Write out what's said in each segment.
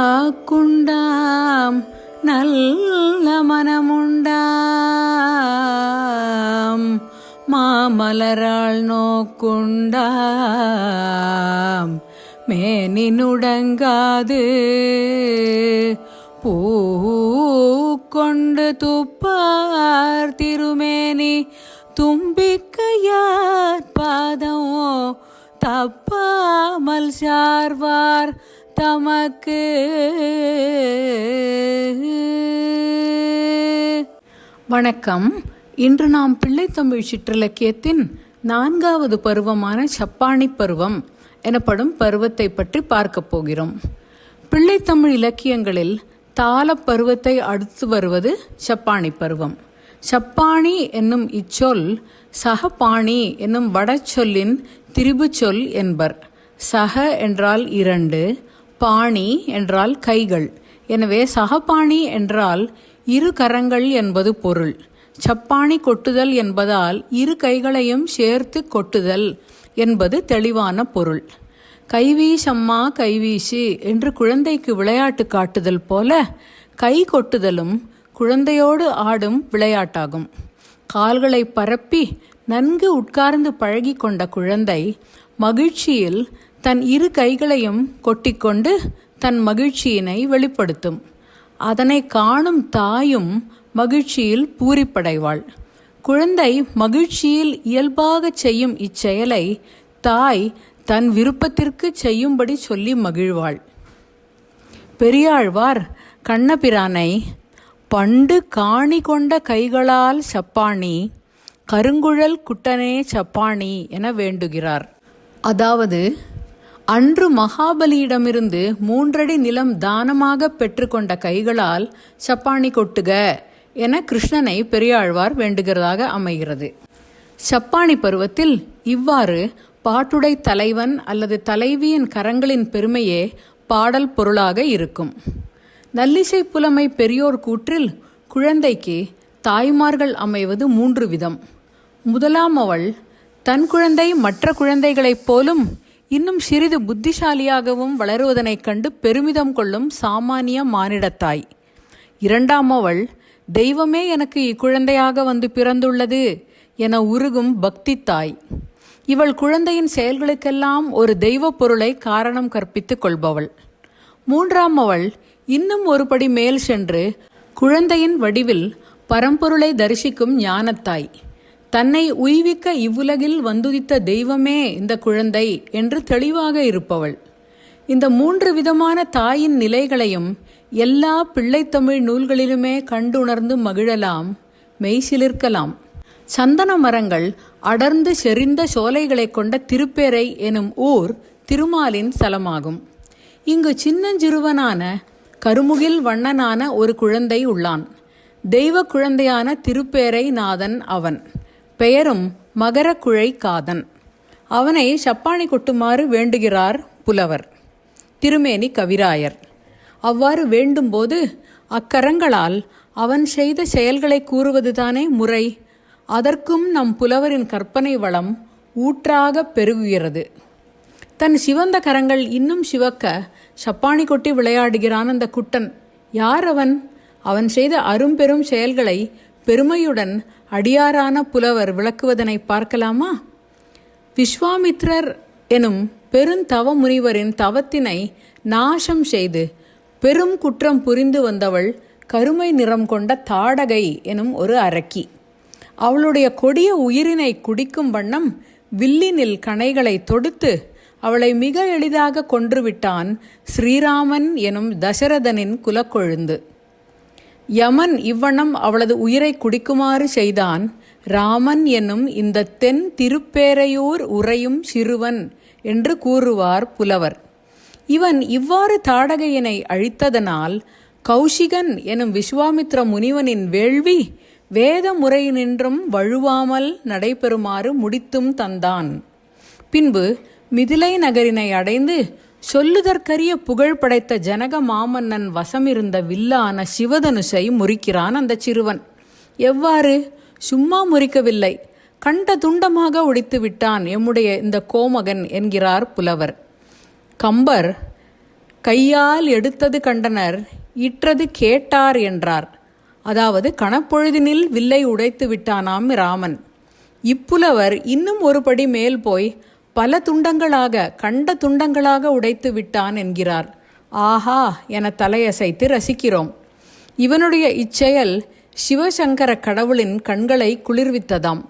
வாக்குண்டாம் நல்ல மனமுண்டாம் மாமலரால் நோக்குண்டாம் மேனினுடங்காது கொண்டு துப்பார் திருமேனி தும்பிக்கையார் பாதம் தப்பாமல் சார்வார் தமக்கு. வணக்கம். இன்று நாம் பிள்ளைத்தமிழ் சிற்றிலக்கியத்தின் நான்காவது பருவமான சப்பானி பருவம் எனப்படும் பருவத்தை பற்றி பார்க்கப் போகிறோம். பிள்ளைத்தமிழ் இலக்கியங்களில் தாள பருவத்தை அடுத்து வருவது சப்பாணி பருவம். சப்பாணி என்னும் இச்சொல் சகபாணி என்னும் வடச்சொல்லின் திரிபுச்சொல் என்பர். சக என்றால் இரண்டு பாணி என்றால் கைகள். எனவே சகபாணி என்றால் இரு கரங்கள் என்பது பொருள். சப்பாணி கொட்டுதல் என்பதால் இரு கைகளையும் சேர்த்து கொட்டுதல் என்பது தெளிவான பொருள். கைவீசம்மா கைவீசி என்று குழந்தைக்கு விளையாட்டு காட்டுதல் போல கை கொட்டுதலும் குழந்தையோடு ஆடும் விளையாட்டாகும். கால்களை பரப்பி நன்கு உட்கார்ந்து பழகி கொண்ட குழந்தை மகிழ்ச்சியில் தன் இரு கைகளையும் கொட்டிக்கொண்டு தன் மகிழ்ச்சியினை வெளிப்படுத்தும். அதனை காணும் தாயும் மகிழ்ச்சியில் பூரிப்படைவாள். குழந்தை மகிழ்ச்சியில் இயல்பாக செய்யும் இச்செயலை தாய் தன் விருப்பத்திற்கு செய்யும்படி சொல்லி மகிழ்வாள். பெரியாழ்வார் கண்ணபிரானை பண்டு காணி கொண்ட கைகளால் சப்பாணி கருங்குழல் குட்டனே சப்பாணி என வேண்டுகிறார். அதாவது அன்று மகாபலியிடமிருந்து மூன்றடி நிலம் தானமாக பெற்றுக்கொண்ட கைகளால் சப்பாணி கொட்டுக என கிருஷ்ணனை பெரியாழ்வார் வேண்டுகிறதாக அமைகிறது. சப்பாணி பருவத்தில் இவ்வாறு பாட்டுடை தலைவன் அல்லது தலைவியின் கரங்களின் பெருமையே பாடல் பொருளாக இருக்கும். நல்லிசை புலமை பெரியோர் கூற்றில் குழந்தைக்கு தாய்மார்கள் அமைவது மூன்று விதம். முதலாம் அவள் தன் குழந்தை மற்ற குழந்தைகளைப் போலும் இன்னும் சிறிது புத்திசாலியாகவும் வளருவதனைக் கண்டு பெருமிதம் கொள்ளும் சாமானிய மானிடத்தாய். இரண்டாம் அவள் தெய்வமே எனக்கு இக்குழந்தையாக வந்து பிறந்துள்ளது என உருகும் பக்தி தாய் இவள் குழந்தையின் செயல்களுக்கெல்லாம் ஒரு தெய்வ பொருளை காரணம் கற்பித்துக் கொள்பவள். மூன்றாம் அவள் இன்னும் ஒருபடி மேல் சென்று குழந்தையின் வடிவில் பரம்பொருளை தரிசிக்கும் ஞானத்தாய். தன்னை உய்விக்க இவ்வுலகில் வந்துதித்த தெய்வமே இந்த குழந்தை என்று தெளிவாக இருப்பவள். இந்த மூன்று விதமான தாயின் நிலைகளையும் எல்லா பிள்ளைத்தமிழ் நூல்களிலுமே கண்டுணர்ந்து மகிழலாம் மெய்சிலிர்க்கலாம். சந்தன மரங்கள் அடர்ந்து செறிந்த சோலைகளைக் கொண்ட திருப்பேரை எனும் ஊர் திருமாலின் ஸ்தலமாகும் இங்கு சின்னஞ்சிறுவனான கருமுகில் வண்ணனான ஒரு குழந்தை உள்ளான். தெய்வ குழந்தையான திருப்பேரை நாதன் அவன். பெயரும் மகரக்குழை காதன். அவனை சப்பாணி கொட்டுமாறு வேண்டுகிறார் புலவர். திருமேனி கவிராயர். அவ்வாறு வேண்டும்போது அக்கரங்களால் அவன் செய்த செயல்களை கூறுவதுதானே முறை. அதற்கும் நம் புலவரின் கற்பனை வளம் ஊற்றாக பெருகுகிறது. தன் சிவந்த கரங்கள் இன்னும் சிவக்க சப்பாணி கொட்டி விளையாடுகிறான் அந்த குட்டன். யார் அவன்? அவன் செய்த அரும்பெரும் செயல்களை பெருமையுடன் அடியாரான புலவர் விளக்குவதனை பார்க்கலாமா? விஸ்வாமித்ரர் எனும் பெருந்தவ முனிவரின் தவத்தினை நாசம் செய்து பெரும் குற்றம் புரிந்து வந்தவள் கருமை நிறம் கொண்ட தாடகை எனும் ஒரு அரக்கி. அவளுடைய கொடிய உயிரினை குடிக்கும் வண்ணம் வில்லினில் கணைகளை தொடுத்து அவளை மிக எளிதாக கொன்றுவிட்டான் ஸ்ரீராமன் எனும் தசரதனின் குலக்கொழுந்து. யமன் இவ்வனம் அவளது உயிரை குடிக்குமாறு செய்தான். ராமன் என்னும் இந்த தென் திருப்பேரையூர் உறையும் சிறுவன் என்று கூறுவார் புலவர். இவன் இவ்வாறு தாடகையினை அழித்ததனால் கௌஷிகன் எனும் விஸ்வாமித்ர முனிவனின் வேள்வி வேத முறையினின்றும் வழுவாமல் நடைபெறுமாறு முடித்தும் தந்தான். பின்பு மிதிலை நகரினை அடைந்து சொல்லுதற்கரிய புகழ் படைத்த ஜனக மாமன்னன் வசமிருந்த வில்லான சிவதனுஷை முறிக்கிறான் அந்த சிறுவன். எவ்வாறு? சும்மா முறிக்கவில்லை. கண்ட துண்டமாக உடைத்து விட்டான் எம்முடைய இந்த கோமகன் என்கிறார் புலவர். கம்பர் கையால் எடுத்தது கண்டனர் இற்றது கேட்டார் என்றார். அதாவது கணப்பொழுதினில் வில்லை உடைத்து விட்டானாம் ராமன். இப்புலவர் இன்னும் ஒரு படி மேல் போய் பல துண்டங்களாக கண்ட துண்டங்களாக உடைத்து விட்டான் என்கிறார். ஆஹா என தலையசைத்து ரசிக்கிறோம். இவனுடைய இச்செயல் சிவசங்கர கடவுளின் கண்களை குளிர்வித்ததாம்.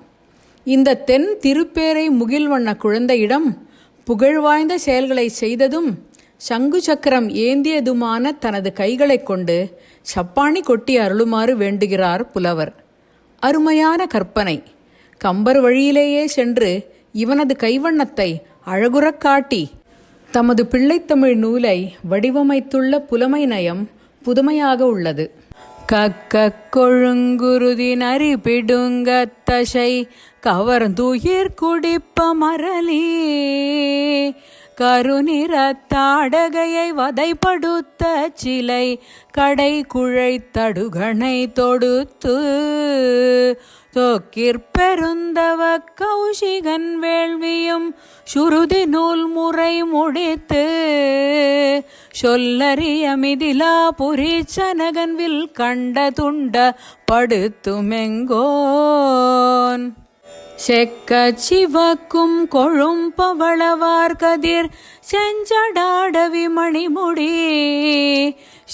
இந்த தென் திருப்பேரை முகில்வண்ண குழந்தையிடம் புகழ்வாய்ந்த செயல்களை செய்ததும் சங்கு சக்கரம் ஏந்தியதுமான தனது கைகளைக் கொண்டு சப்பாணி கொட்டி அருளுமாறு வேண்டுகிறார் புலவர். அருமையான கற்பனை. கம்பர் வழியிலேயே சென்று இவனது கைவண்ணத்தை அழகுறக் காட்டி தமது பிள்ளைத்தமிழ் நூலை வடிவமைத்துள்ள புலமை நயம் புதுமையாக உள்ளது. கக்க கொழுங்குருதி நரி பிடுங்க தசை கவர்ந்துயிர் குடிப்ப மரளி கருநிறத்தாடகையை வதைப்படுத்த சிலை கடை குழை தடுகணை தொடுத்து. தொக்கிற்பெருந்தவ கௌஷிகன் வேள்வியும் சுருதி நூல் முறை முடித்து சொல்லறிய மிதிலா புரிச்சனகன்வில் கண்ட துண்ட படுத்துமெங்கோன். செக்க சிவக்கும் கொழும்பவளவார் கதிர் செஞ்சடாடவி மணிமுடி.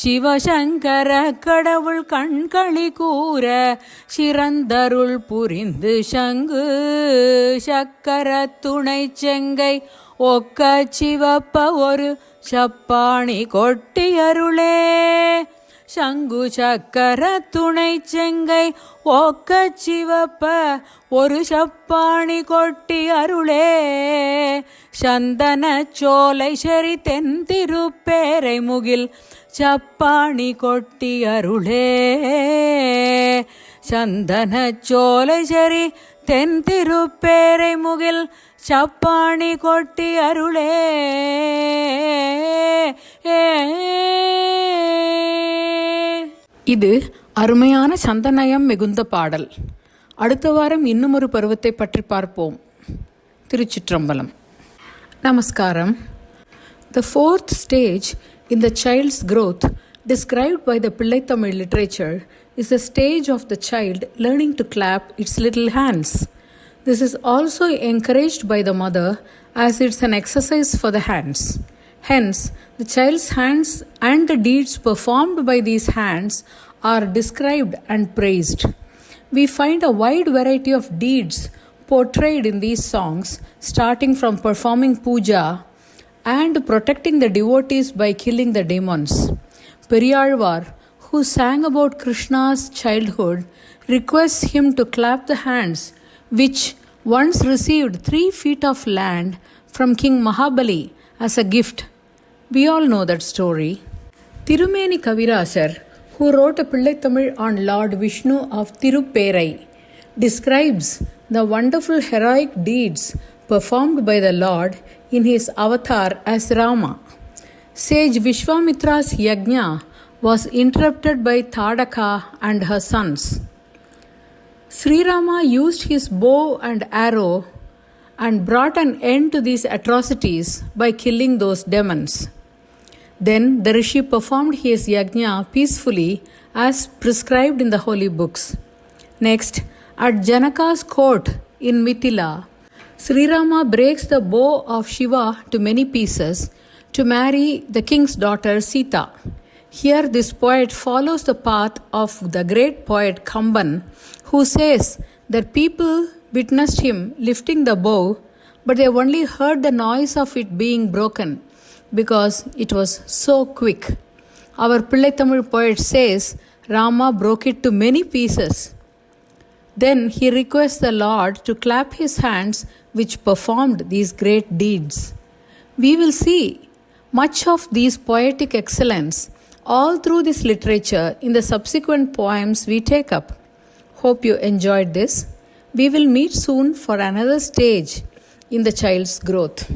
சிவசங்கர கடவுள் கண்களி கூற சிறந்தருள் புரிந்து சங்கு. சக்கர துணை செங்கை ஒக்க சிவப்ப ஒரு சப்பாணி கொட்டியருளே சங்கு சக்கர துணை செங்கை ஓக்க சிவப்ப ஒரு சப்பாணி கொட்டி அருளே. சந்தன சோலை செறி தென் திருப்பேரை முகில் சப்பாணி கொட்டி அருளே. சந்தன சோலை செறி தென் திருப்பேரை முகில் சப்பாணி கொட்டி அருளே இது அருமையான சந்தநயம் மிகுந்த பாடல் அடுத்த வாரம் இன்னும் ஒரு பருவத்தை பற்றி பார்ப்போம் திருச்சிற்றம்பலம் நமஸ்காரம் the fourth stage in the child's growth described by the Pillaitamil literature is is stage of the the learning to clap it's its little. This is also encouraged by the mother as it's an exercise for the hands. Hence, the child's hands and the deeds performed by these hands are described and praised. We find a wide variety of deeds portrayed in these songs, starting from performing puja and protecting the devotees by killing the demons. Periyalvar, who sang about Krishna's childhood, requests him to clap the hands which once received three feet of land from King Mahabali as a gift. We all know that story. Tirumeni Kavirasar, who wrote a Pillaytamil on Lord Vishnu of Tirupperai, describes the wonderful heroic deeds performed by the Lord in his avatar as Rama. Sage Vishwamitra's yajna was interrupted by Tadaka and her sons. Sri Rama used his bow and arrow and brought an end to these atrocities by killing those demons. Then the rishi performed his yajna peacefully as prescribed in the holy books. Next, at Janaka's court in Mithila, Sri Rama breaks the bow of Shiva to many pieces to marry the king's daughter Sita. Here, this poet follows the path of the great poet Kamban, who says that people witnessed him lifting the bow, but they only heard the noise of it being broken because it was so quick. Our Pillai Tamil poet says Rama broke it to many pieces. Then he requests the Lord to clap his hands, which performed these great deeds. We will see much of these poetic excellence all through this literature in the subsequent poems we take up. Hope you enjoyed this. We will meet soon for another stage in the child's growth.